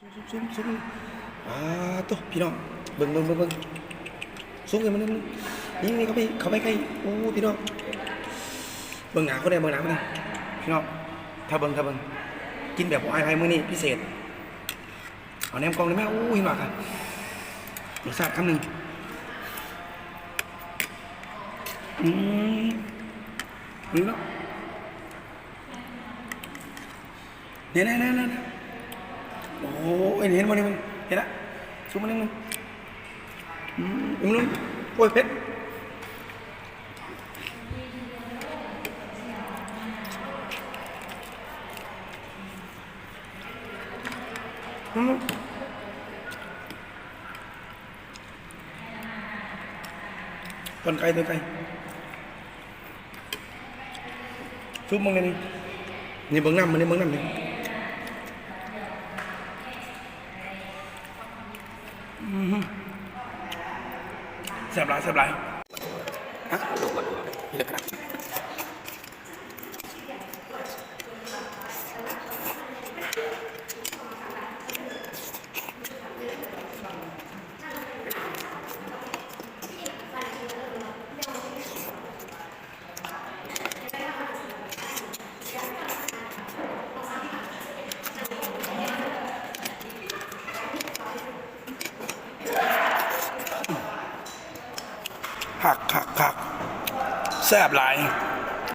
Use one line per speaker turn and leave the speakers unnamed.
ซุ้มซุ้มอ่าตัวพี่น้องเบิ่งเบิ่งเบิ่งเบิ่งซุ้มกันมันนึงนี่นี่เขาไปเขาไปใกล้โอ้พี่น้องเบิ่งหนาเขาได้เบิ่งหนาเขาได้พี่น้องถ้าเบิ่งถ้าเบิ่งกินแบบของไอ้ไพ่มื้อนี้พิเศษเอาแนมกล่องได้ไหมโอ้ยหมากอะรสชาติคำหนึ่งอืมนี่เนาะเนี่ยเนี่ยเนี่ยเนี่ย โอ้ยเห็นมันนี่มันเห็นละซูมมันนิดนึงอืมอีกนึงโอ้ยเพชรอืมต้นไก่ต้นไก่ซูมมึงนี่นี่เบิ้งน้ำมันนี่เบิ้งน้ำนี่ แซ่บหลายบไลายฮะนี่แหละครับ คักคักคักแซ่บหลาย